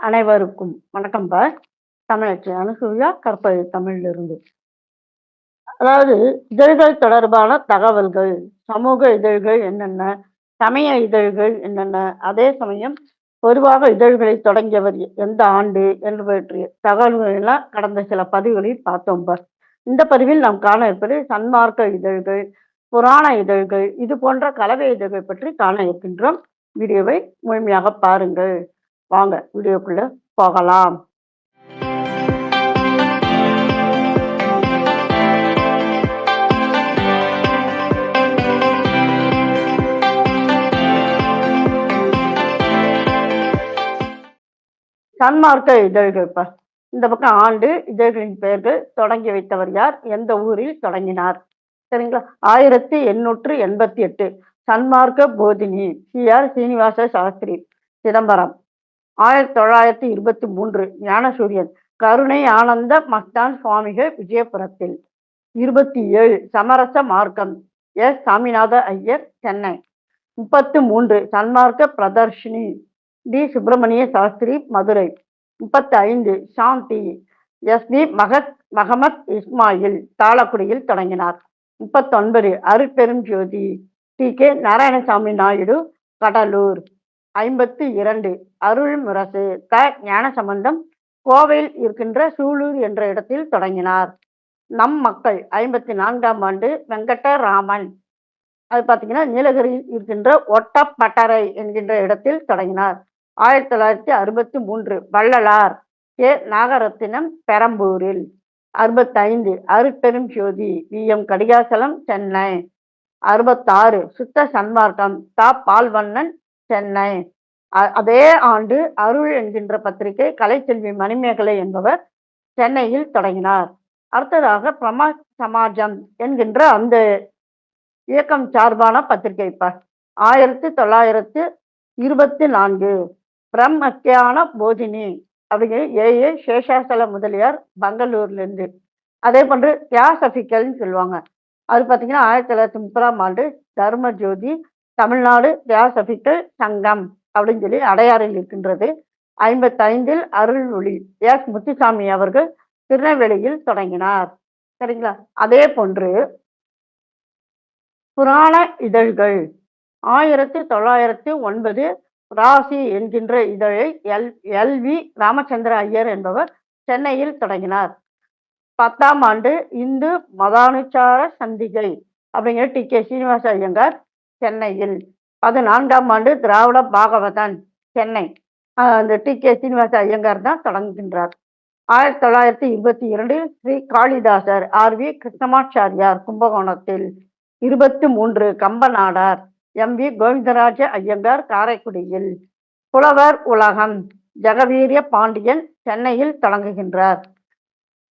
அனைவருக்கும் வணக்கம்பா தமிழச்சி அனுசூயா கற்பது தமிழிலிருந்து. அதாவது இதழ்கள் தொடர்பான தகவல்கள் சமூக இதழ்கள் என்னென்ன சமய இதழ்கள் என்னென்ன அதே சமயம் பொதுவாக இதழ்களை தொடங்கியவர் எந்த ஆண்டு என்பவற்றை தகவல்கள் எல்லாம் கடந்த சில பதிவுகளில் பார்த்தோம் பார் இந்த பதிவில் நாம் காண இருப்பது சன்மார்க்க இதழ்கள் புராண இதழ்கள் இது போன்ற கலவை இதழ்கள் பற்றி காண இருக்கின்றோம். வீடியோவை முழுமையாக பாருங்கள். வாங்க வீடியோக்குள்ள போகலாம். சன்மார்க்க இதழ்கள் இந்த பக்கம் ஆண்டு இதழ்களின் பெயர்கள் தொடங்கி வைத்தவர் யார்? எந்த ஊரில் தொடங்கினார்? சரிங்களா? ஆயிரத்தி எண்ணூற்று எண்பத்தி எட்டு சன்மார்க்க போதினி சி. ஆர். சீனிவாச சாஸ்திரி சிதம்பரம். ஆயிரத்தி தொள்ளாயிரத்தி இருபத்தி மூன்று ஞானசூரியன் கருணை ஆனந்த மஸ்தான் சுவாமிகள் விஜயபுரத்தில். இருபத்தி ஏழு சமரச மார்க்கம் எஸ் சாமிநாத ஐயர் சென்னை. முப்பத்து மூன்று சன்மார்க்க பிரதர்ஷினி டி சுப்பிரமணிய சாஸ்திரி மதுரை. முப்பத்தி ஐந்து சாந்தி எஸ் பி மகத் மகமத் இஸ்மாயில் தாளக்குடியில் தொடங்கினார். முப்பத்தொன்பது அருட்பெரும் ஜோதி டி கே நாராயணசாமி நாயுடு கடலூர். ஐம்பத்தி இரண்டு. அருள் முரசு ஞான ஞானசம்பந்தம். கோவையில் இருக்கின்ற சூலூர் என்ற இடத்தில் தொடங்கினார். நம் மக்கள் ஐம்பத்தி நான்காம் ஆண்டு வெங்கடராமன். அது பார்த்தீங்கன்னா நீலகிரியில் இருக்கின்ற ஒட்டப்பட்டறை என்கின்ற இடத்தில் தொடங்கினார். ஆயிரத்தி தொள்ளாயிரத்தி அறுபத்தி மூன்று. வள்ளலார். கே. நாகரத்தினம் பெரம்பூரில். அறுபத்தைந்து. அருட்பெரும் ஜோதி. வி. எம். கடிகாசலம் சென்னை. அறுபத்தாறு. சுத்த சன்மார்க்கம். தா. பால்வண்ணன் சென்னை. அதே ஆண்டு அருள் என்கின்ற பத்திரிகை கலைச்செல்வி மணிமேகலை என்பவர் சென்னையில் தொடங்கினார். அடுத்ததாக பிரமா சமாஜம் என்கின்ற அந்த இயக்கம் சார்பான பத்திரிகை இப்ப ஆயிரத்தி தொள்ளாயிரத்து இருபத்தி நான்கு பிரம்மக்கியான போதினி அப்படிங்கிற ஏ ஏ சேஷாசல முதலியார் பெங்களூர்லேருந்து அதே போன்று தியாசபிக்கல்னு சொல்லுவாங்க. அது பார்த்தீங்கன்னா ஆயிரத்தி தொள்ளாயிரத்தி முப்பதாம் ஆண்டு தர்ம ஜோதி தமிழ்நாடு தியாசபிக்கல் சங்கம் அப்படின்னு சொல்லி அடையாறில் இருக்கின்றது. ஐம்பத்தைந்தில் அருள் ஒளி எஸ். முத்துசாமி அவர்கள் திருநெல்வேலியில் தொடங்கினார். சரிங்களா? அதே போன்று புராண இதழ்கள் ஆயிரத்தி தொள்ளாயிரத்தி ஒன்பது ராசி என்கின்ற இதழை L L V Ramachandra Iyer என்பவர் சென்னையில் தொடங்கினார். பத்தாம் ஆண்டு இந்து மதானுச்சார சந்திகை அப்படிங்கிற டி. கே. ஸ்ரீனிவாச ஐயங்கார் சென்னையில். பதினான்காம் ஆண்டு திராவிட பாகவதன் சென்னை. அந்த டி. கே. சீனிவாச ஐயங்கார் தான் தொடங்குகின்றார். ஆயிரத்தி தொள்ளாயிரத்தி இருபத்தி இரண்டில் ஸ்ரீ காளிதாசர் ஆர். வி. கிருஷ்ணமாச்சாரியார் கும்பகோணத்தில் இருபத்தி மூன்று கம்பநாடார் எம். வி. கோவிந்தராஜ ஐயங்கார் காரைக்குடியில் புலவர் உலகம் ஜெகவீரிய பாண்டியன் சென்னையில் தொடங்குகின்றார்.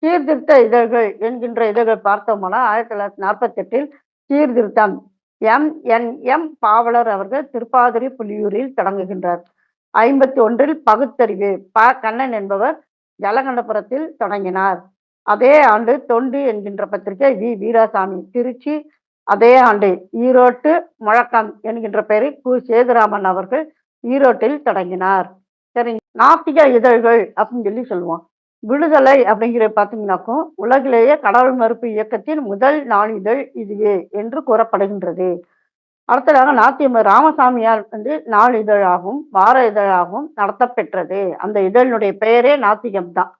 சீர்திருத்த இதழ்கள் என்கின்ற இதழ்கள் பார்த்தோம்னா ஆயிரத்தி தொள்ளாயிரத்தி நாற்பத்தி எட்டில் சீர்திருத்தம் எம் என் எம் பாவலர் அவர்கள் திருப்பாதிரி புலியூரில் தொடங்குகின்றார். ஐம்பத்தி ஒன்றில் பகுத்தறிவு ப கண்ணன் என்பவர் ஜலகண்டபுரத்தில் தொடங்கினார். அதே ஆண்டு தொண்டு என்கின்ற பத்திரிகை வி. வீராசாமி திருச்சி. அதே ஆண்டு ஈரோட்டு முழக்கம் என்கின்ற பெயரில் கு. சேதுராமன் அவர்கள் ஈரோட்டில் தொடங்கினார். சரி நாத்திக இதழ்கள் அப்படின்னு சொல்லி சொல்லுவோம். விடுதலை அப்படிங்கிற பார்த்தீங்கன்னாக்கும் உலகிலேயே கடவுள் மறுப்பு இயக்கத்தின் முதல் நாளிதழ் இதுவே என்று கூறப்படுகின்றது. அடுத்ததாக நாத்தியம் ராமசாமியார் வந்து நாளிதழாகவும் வார இதழாகவும் நடத்தப்பெற்றது. அந்த இதழினுடைய பெயரே நாத்திகம் தான்.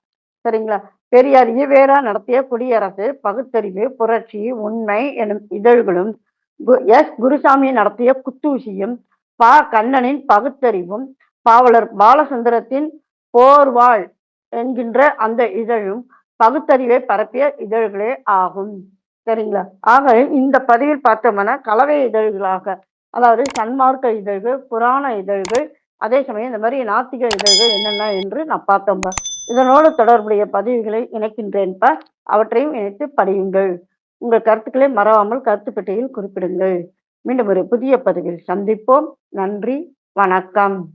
சரிங்களா? பெரியார் ஈவேரா நடத்திய குடியரசு பகுத்தறிவு புரட்சி உண்மை எனும் இதழ்களும் எஸ் குருசாமி நடத்திய குத்தூசியும் ப கண்ணனின் பகுத்தறிவும் பாவலர் பாலசுந்தரத்தின் போர்வாள் என்கின்ற அந்த இதழும் பகுத்தறிவை பரப்பிய இதழ்களே ஆகும். சரிங்களா? ஆக இந்த பதிவில் பார்த்தோம்னா கலவை இதழ்களாக அதாவது சன்மார்க்க இதழ்கள் புராண இதழ்கள் அதே சமயம் இந்த மாதிரி நாத்திக இதழ்கள் என்னென்ன என்று நான் பார்த்தோம்பா. இதனோடு தொடர்புடைய பதிவுகளை இணைக்கின்றேன்பா. அவற்றையும் இணைத்து படியுங்கள். உங்கள் கருத்துக்களை மறவாமல் கருத்து பெட்டியில் குறிப்பிடுங்கள். மீண்டும் ஒரு புதிய பதிவில் சந்திப்போம். நன்றி. வணக்கம்.